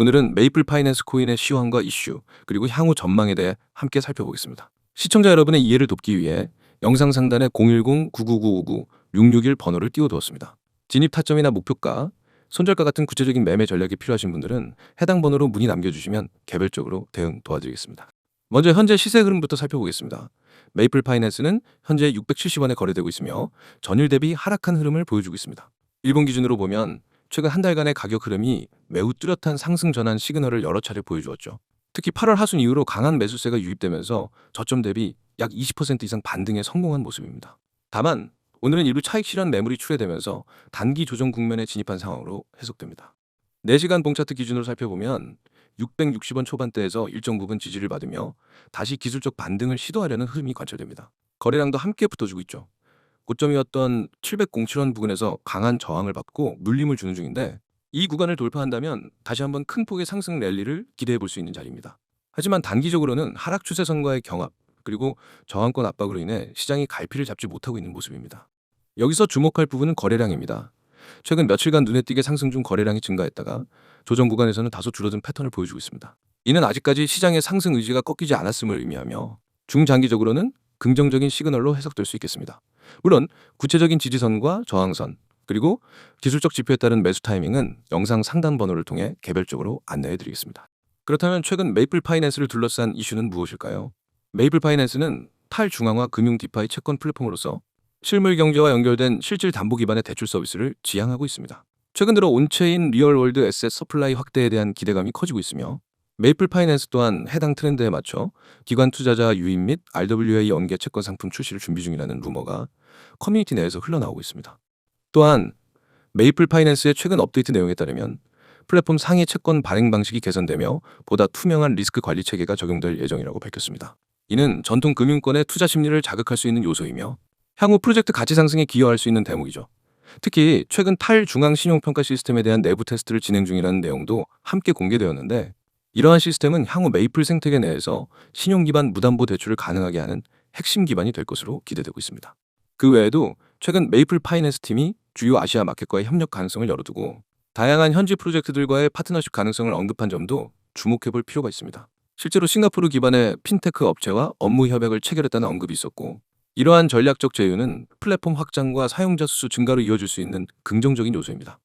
오늘은 메이플 파이낸스 코인의 시황과 이슈, 그리고 향후 전망에 대해 함께 살펴보겠습니다. 시청자 여러분의 이해를 돕기 위해 영상 상단에 010-9999-661 번호를 띄워두었습니다. 진입 타점이나 목표가, 손절가 같은 구체적인 매매 전략이 필요하신 분들은 해당 번호로 문의 남겨주시면 개별적으로 대응 도와드리겠습니다. 먼저 현재 시세 흐름부터 살펴보겠습니다. 메이플 파이낸스는 현재 670원에 거래되고 있으며 전일 대비 하락한 흐름을 보여주고 있습니다. 일본 기준으로 보면 최근 한 달간의 가격 흐름이 매우 뚜렷한 상승 전환 시그널을 여러 차례 보여주었죠. 특히 8월 하순 이후로 강한 매수세가 유입되면서 저점 대비 약 20% 이상 반등에 성공한 모습입니다. 다만 오늘은 일부 차익 실현 매물이 출회되면서 단기 조정 국면에 진입한 상황으로 해석됩니다. 4시간 봉차트 기준으로 살펴보면 660원 초반대에서 일정 부분 지지를 받으며 다시 기술적 반등을 시도하려는 흐름이 관찰됩니다. 거래량도 함께 붙어주고 있죠. 고점이었던 707원 부근에서 강한 저항을 받고 물림을 주는 중인데 이 구간을 돌파한다면 다시 한번 큰 폭의 상승 랠리를 기대해 볼 수 있는 자리입니다. 하지만 단기적으로는 하락 추세선과의 경합 그리고 저항권 압박으로 인해 시장이 갈피를 잡지 못하고 있는 모습입니다. 여기서 주목할 부분은 거래량입니다. 최근 며칠간 눈에 띄게 상승 중 거래량이 증가했다가 조정 구간에서는 다소 줄어든 패턴을 보여주고 있습니다. 이는 아직까지 시장의 상승 의지가 꺾이지 않았음을 의미하며 중장기적으로는 긍정적인 시그널로 해석될 수 있겠습니다. 물론 구체적인 지지선과 저항선 그리고 기술적 지표에 따른 매수 타이밍은 영상 상단 번호를 통해 개별적으로 안내해 드리겠습니다. 그렇다면 최근 메이플 파이낸스를 둘러싼 이슈는 무엇일까요? 메이플 파이낸스는 탈중앙화 금융 디파이 채권 플랫폼으로서 실물 경제와 연결된 실질 담보 기반의 대출 서비스를 지향하고 있습니다. 최근 들어 온체인 리얼월드 에셋 서플라이 확대에 대한 기대감이 커지고 있으며 메이플 파이낸스 또한 해당 트렌드에 맞춰 기관 투자자 유입 및 RWA 연계 채권 상품 출시를 준비 중이라는 루머가 커뮤니티 내에서 흘러나오고 있습니다. 또한 메이플 파이낸스의 최근 업데이트 내용에 따르면 플랫폼 상위 채권 발행 방식이 개선되며 보다 투명한 리스크 관리 체계가 적용될 예정이라고 밝혔습니다. 이는 전통 금융권의 투자 심리를 자극할 수 있는 요소이며 향후 프로젝트 가치 상승에 기여할 수 있는 대목이죠. 특히 최근 탈 중앙 신용평가 시스템에 대한 내부 테스트를 진행 중이라는 내용도 함께 공개되었는데 이러한 시스템은 향후 메이플 생태계 내에서 신용 기반 무담보 대출을 가능하게 하는 핵심 기반이 될 것으로 기대되고 있습니다. 그 외에도 최근 메이플 파이낸스 팀이 주요 아시아 마켓과의 협력 가능성을 열어두고 다양한 현지 프로젝트들과의 파트너십 가능성을 언급한 점도 주목해 볼 필요가 있습니다. 실제로 싱가포르 기반의 핀테크 업체와 업무 협약을 체결했다는 언급이 있었고 이러한 전략적 제휴는 플랫폼 확장과 사용자 수 증가로 이어질 수 있는 긍정적인 요소입니다.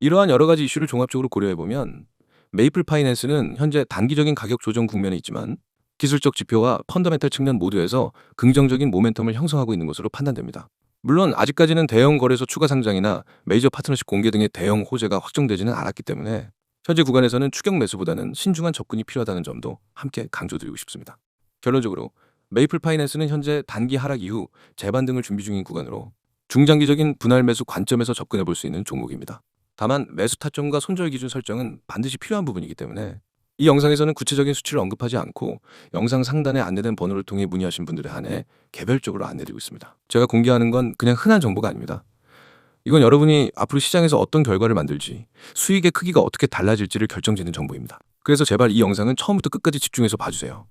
이러한 여러 가지 이슈를 종합적으로 고려해 보면 메이플 파이낸스는 현재 단기적인 가격 조정 국면에 있지만 기술적 지표와 펀더멘탈 측면 모두에서 긍정적인 모멘텀을 형성하고 있는 것으로 판단됩니다. 물론 아직까지는 대형 거래소 추가 상장이나 메이저 파트너십 공개 등의 대형 호재가 확정되지는 않았기 때문에 현재 구간에서는 추격 매수보다는 신중한 접근이 필요하다는 점도 함께 강조드리고 싶습니다. 결론적으로 메이플 파이낸스는 현재 단기 하락 이후 재반등을 준비 중인 구간으로 중장기적인 분할 매수 관점에서 접근해 볼 수 있는 종목입니다. 다만 매수 타점과 손절 기준 설정은 반드시 필요한 부분이기 때문에 이 영상에서는 구체적인 수치를 언급하지 않고 영상 상단에 안내된 번호를 통해 문의하신 분들에 한해 개별적으로 안내드리고 있습니다. 제가 공개하는 건 그냥 흔한 정보가 아닙니다. 이건 여러분이 앞으로 시장에서 어떤 결과를 만들지, 수익의 크기가 어떻게 달라질지를 결정짓는 정보입니다. 그래서 제발 이 영상은 처음부터 끝까지 집중해서 봐주세요.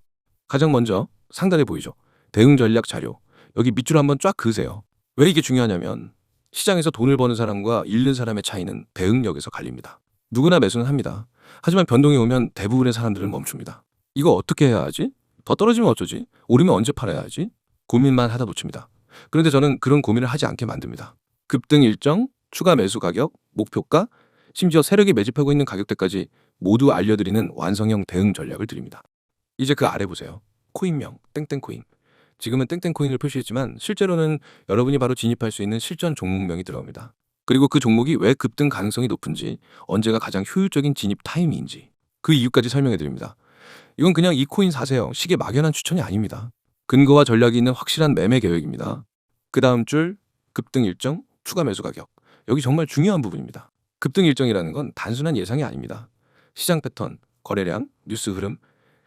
가장 먼저 상단에 보이죠? 대응 전략 자료. 여기 밑줄 한번 쫙 그으세요. 왜 이게 중요하냐면 시장에서 돈을 버는 사람과 잃는 사람의 차이는 대응력에서 갈립니다. 누구나 매수는 합니다. 하지만 변동이 오면 대부분의 사람들은 멈춥니다. 이거 어떻게 해야 하지? 더 떨어지면 어쩌지? 오르면 언제 팔아야 하지? 고민만 하다 놓칩니다. 그런데 저는 그런 고민을 하지 않게 만듭니다. 급등 일정, 추가 매수 가격, 목표가, 심지어 세력이 매집하고 있는 가격대까지 모두 알려드리는 완성형 대응 전략을 드립니다. 이제 그 아래 보세요. 코인명, 땡땡코인. 지금은 땡땡코인을 표시했지만 실제로는 여러분이 바로 진입할 수 있는 실전 종목명이 들어갑니다. 그리고 그 종목이 왜 급등 가능성이 높은지, 언제가 가장 효율적인 진입 타이밍인지 그 이유까지 설명해 드립니다. 이건 그냥 이 코인 사세요. 시계 막연한 추천이 아닙니다. 근거와 전략이 있는 확실한 매매 계획입니다. 그 다음 줄 급등 일정, 추가 매수 가격. 여기 정말 중요한 부분입니다. 급등 일정이라는 건 단순한 예상이 아닙니다. 시장 패턴, 거래량, 뉴스 흐름,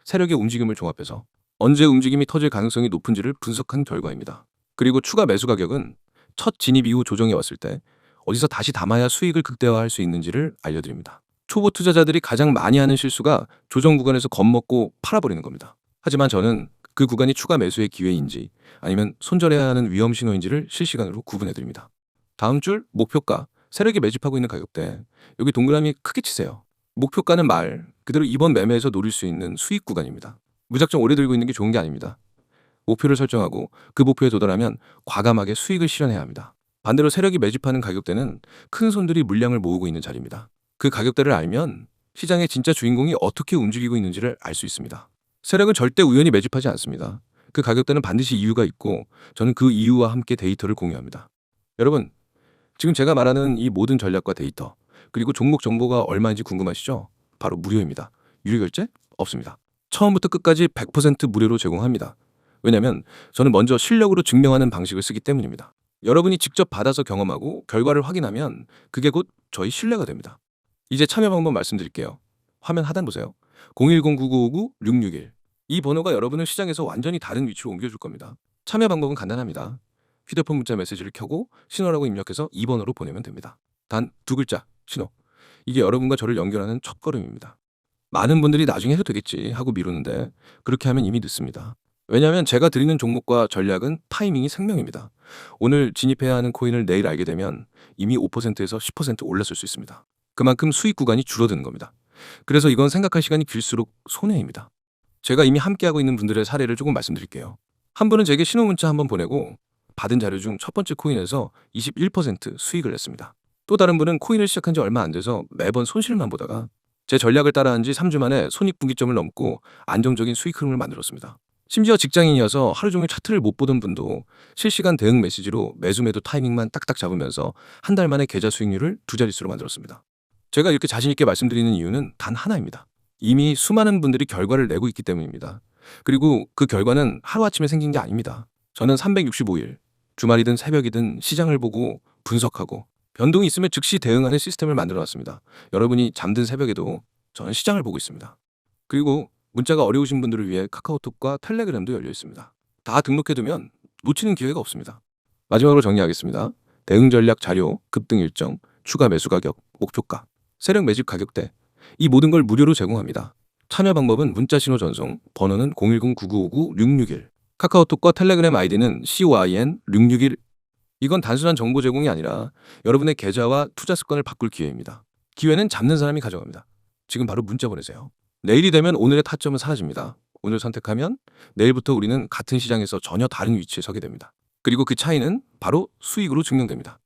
세력의 움직임을 종합해서 언제 움직임이 터질 가능성이 높은지를 분석한 결과입니다. 그리고 추가 매수 가격은 첫 진입 이후 조정이 왔을 때 어디서 다시 담아야 수익을 극대화할 수 있는지를 알려드립니다. 초보 투자자들이 가장 많이 하는 실수가 조정 구간에서 겁먹고 팔아버리는 겁니다. 하지만 저는 그 구간이 추가 매수의 기회인지 아니면 손절해야 하는 위험 신호인지를 실시간으로 구분해드립니다. 다음 줄 목표가 세력이 매집하고 있는 가격대 여기 동그라미 크게 치세요. 목표가는 말, 그 그대로 이번 매매에서 노릴 수 있는 수익 구간입니다. 무작정 오래 들고 있는 게 좋은 게 아닙니다. 목표를 설정하고 그 목표에 도달하면 과감하게 수익을 실현해야 합니다. 반대로 세력이 매집하는 가격대는 큰 손들이 물량을 모으고 있는 자리입니다. 그 가격대를 알면 시장의 진짜 주인공이 어떻게 움직이고 있는지를 알 수 있습니다. 세력은 절대 우연히 매집하지 않습니다. 그 가격대는 반드시 이유가 있고 저는 그 이유와 함께 데이터를 공유합니다. 여러분, 지금 제가 말하는 이 모든 전략과 데이터 그리고 종목 정보가 얼마인지 궁금하시죠? 바로 무료입니다. 유료 결제 없습니다. 처음부터 끝까지 100% 무료로 제공합니다. 왜냐하면 저는 먼저 실력으로 증명하는 방식을 쓰기 때문입니다. 여러분이 직접 받아서 경험하고 결과를 확인하면 그게 곧 저희 신뢰가 됩니다. 이제 참여 방법 말씀드릴게요. 화면 하단 보세요. 010-9959-661. 이 번호가 여러분을 시장에서 완전히 다른 위치로 옮겨줄 겁니다. 참여 방법은 간단합니다. 휴대폰 문자 메시지를 켜고 신호라고 입력해서 2번호로 보내면 됩니다. 단 두 글자 신호. 이게 여러분과 저를 연결하는 첫 걸음입니다. 많은 분들이 나중에 해도 되겠지 하고 미루는데 그렇게 하면 이미 늦습니다. 왜냐하면 제가 드리는 종목과 전략은 타이밍이 생명입니다. 오늘 진입해야 하는 코인을 내일 알게 되면 이미 5%에서 10% 올랐을 수 있습니다. 그만큼 수익 구간이 줄어드는 겁니다. 그래서 이건 생각할 시간이 길수록 손해입니다. 제가 이미 함께하고 있는 분들의 사례를 조금 말씀드릴게요. 한 분은 제게 신호 문자 한번 보내고 받은 자료 중 첫 번째 코인에서 21% 수익을 냈습니다. 또 다른 분은 코인을 시작한 지 얼마 안 돼서 매번 손실만 보다가 제 전략을 따라한 지 3주 만에 손익분기점을 넘고 안정적인 수익 흐름을 만들었습니다. 심지어 직장인이어서 하루 종일 차트를 못 보던 분도 실시간 대응 메시지로 매수 매도 타이밍만 딱딱 잡으면서 한 달 만에 계좌 수익률을 두 자릿수로 만들었습니다. 제가 이렇게 자신 있게 말씀드리는 이유는 단 하나입니다. 이미 수많은 분들이 결과를 내고 있기 때문입니다. 그리고 그 결과는 하루아침에 생긴 게 아닙니다. 저는 365일, 주말이든 새벽이든 시장을 보고 분석하고 변동이 있으면 즉시 대응하는 시스템을 만들어 놨습니다. 여러분이 잠든 새벽에도 저는 시장을 보고 있습니다. 그리고 문자가 어려우신 분들을 위해 카카오톡과 텔레그램도 열려 있습니다. 다 등록해두면 놓치는 기회가 없습니다. 마지막으로 정리하겠습니다. 대응 전략 자료, 급등 일정, 추가 매수 가격, 목표가, 세력 매집 가격대 이 모든 걸 무료로 제공합니다. 참여 방법은 문자 신호 전송, 번호는 010-9959-661 카카오톡과 텔레그램 아이디는 CYN661 이건 단순한 정보 제공이 아니라 여러분의 계좌와 투자 습관을 바꿀 기회입니다. 기회는 잡는 사람이 가져갑니다. 지금 바로 문자 보내세요. 내일이 되면 오늘의 타점은 사라집니다. 오늘 선택하면 내일부터 우리는 같은 시장에서 전혀 다른 위치에 서게 됩니다. 그리고 그 차이는 바로 수익으로 증명됩니다.